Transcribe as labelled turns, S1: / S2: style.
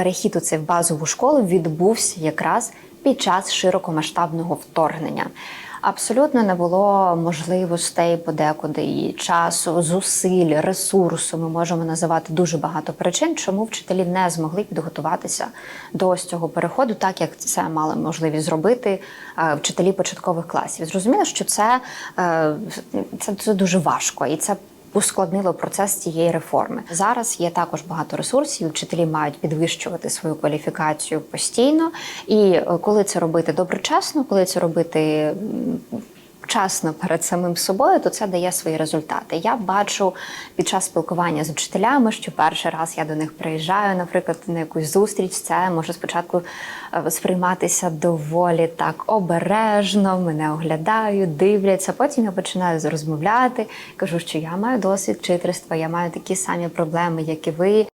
S1: Перехід у цей в базову школу відбувся якраз під час широкомасштабного вторгнення. Абсолютно не було можливостей подекуди і часу, зусиль, ресурсу. Ми можемо називати дуже багато причин, чому вчителі не змогли підготуватися до ось цього переходу, так як це мали можливість зробити е, вчителі початкових класів. Зрозуміло, що це, е, це, це дуже важко і це ускладнило процес цієї реформи. Зараз є також багато ресурсів. Вчителі мають підвищувати свою кваліфікацію постійно. І е, коли це робити доброчесно, коли це робити вчасно перед самим собою, то це дає свої результати. Я бачу під час спілкування з вчителями, що перший раз я до них приїжджаю, наприклад, на якусь зустріч, це може спочатку е, сприйматися доволі так обережно, мене оглядають, дивляться. Потім я починаю розмовляти, кажу, що я маю досвід вчительства, я маю такі самі проблеми, як і ви.